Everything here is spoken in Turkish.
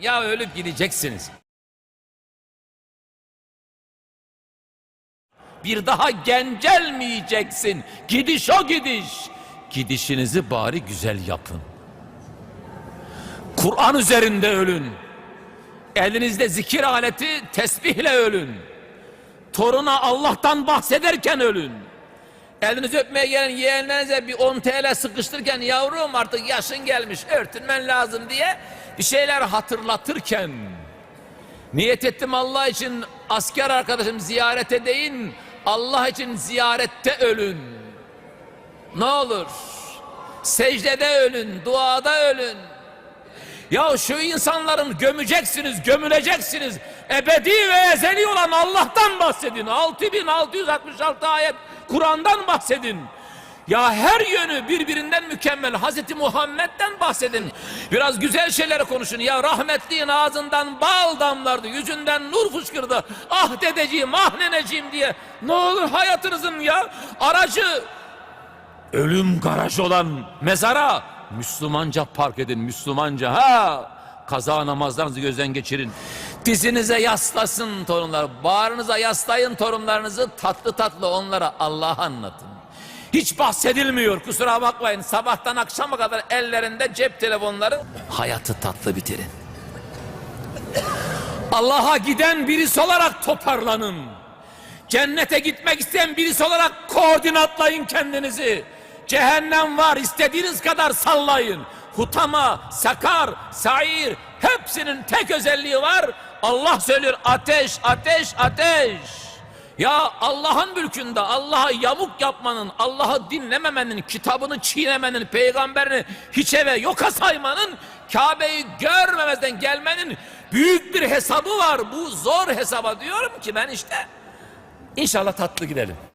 Ya ölüp gideceksiniz. Bir daha gencelmeyeceksin. Gidiş o gidiş. Gidişinizi bari güzel yapın. Kur'an üzerinde ölün. Elinizde zikir aleti tesbihle ölün. Toruna Allah'tan bahsederken ölün. Elinizi öpmeye gelen yeğenlerinize bir 10 TL sıkıştırırken yavrum artık yaşın gelmiş örtünmen lazım diye bir şeyler hatırlatırken niyet ettim Allah için asker arkadaşım ziyaret edeyim Allah için ziyarette ölün. Ne olur secdede ölün, duada ölün. Ya şu insanların gömeceksiniz, gömüleceksiniz. Ebedi ve ezeli olan Allah'tan bahsedin. 6666 ayet Kur'an'dan bahsedin. Ya her yönü birbirinden mükemmel Hazreti Muhammed'den bahsedin. Biraz güzel şeyler konuşun. Ya rahmetliğin ağzından bal damlardı, yüzünden nur fışkırdı. Ah dedeciğim, ah neneciğim diye. Ne olur hayatınızın ya aracı ölüm garajı olan mezara Müslümanca park edin Müslümanca ha kaza namazlarınızı gözden geçirin dizinize yaslasın torunlar bağrınıza yaslayın torunlarınızı tatlı tatlı onlara Allah'ı anlatın hiç bahsedilmiyor kusura bakmayın sabahtan akşama kadar ellerinde cep telefonları hayatı tatlı bitirin Allah'a giden birisi olarak toparlanın Cennete gitmek isteyen birisi olarak koordinatlayın kendinizi. Cehennem var istediğiniz kadar sallayın. Hutama, sakar, sair hepsinin tek özelliği var. Allah söylüyor ateş, ateş, ateş. Ya Allah'ın mülkünde Allah'a yamuk yapmanın, Allah'ı dinlememenin, kitabını çiğnemenin, peygamberini hiçe ve yoka saymanın, Kabe'yi görmemezden gelmenin büyük bir hesabı var. Bu zor hesaba diyorum ki ben işte İnşallah tatlı gidelim.